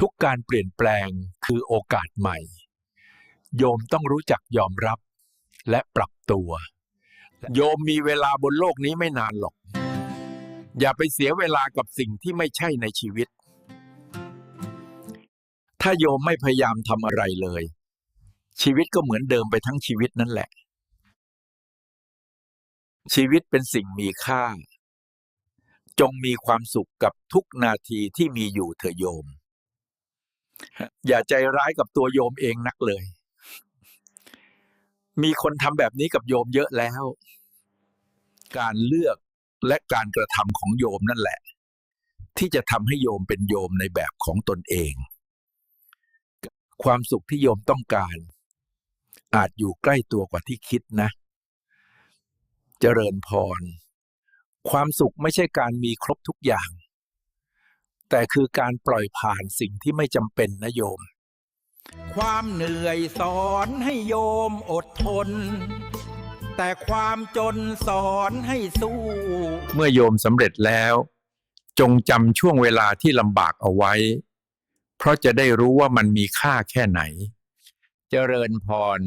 ทุกการเปลี่ยนแปลงคือโอกาสใหม่ โยมต้องรู้จักยอมรับและปรับตัว โยมมีเวลาบนโลกนี้ไม่นานหรอก อย่าไปเสียเวลากับสิ่งที่ไม่ใช่ในชีวิต ถ้าโยมไม่พยายามทำอะไรเลย ชีวิตก็เหมือนเดิมไปทั้งชีวิตนั่นแหละ ชีวิตเป็นสิ่งมีค่า จงมีความสุขกับทุกนาทีที่มีอยู่เถอะโยม อย่าใจร้ายกับตัวโยมเองนักเลย มีคนทำแบบนี้กับโยมเยอะแล้ว การเลือกและการกระทำของโยมนั่นแหละ ที่จะทำให้โยมเป็นโยมในแบบของตนเอง ความสุขที่โยมต้องการ อาจอยู่ใกล้ตัวกว่าที่คิดนะ เจริญพร ความสุขไม่ใช่การมีครบทุกอย่าง แต่คือการปล่อยผ่านสิ่งที่ไม่จำเป็นนะโยม ความเหนื่อยสอนให้โยมอดทน แต่ความจนสอนให้สู้ เมื่อโยมสำเร็จแล้ว จงจำช่วงเวลาที่ลำบากเอาไว้ เพราะจะได้รู้ว่ามันมีค่าแค่ไหน เจริญพร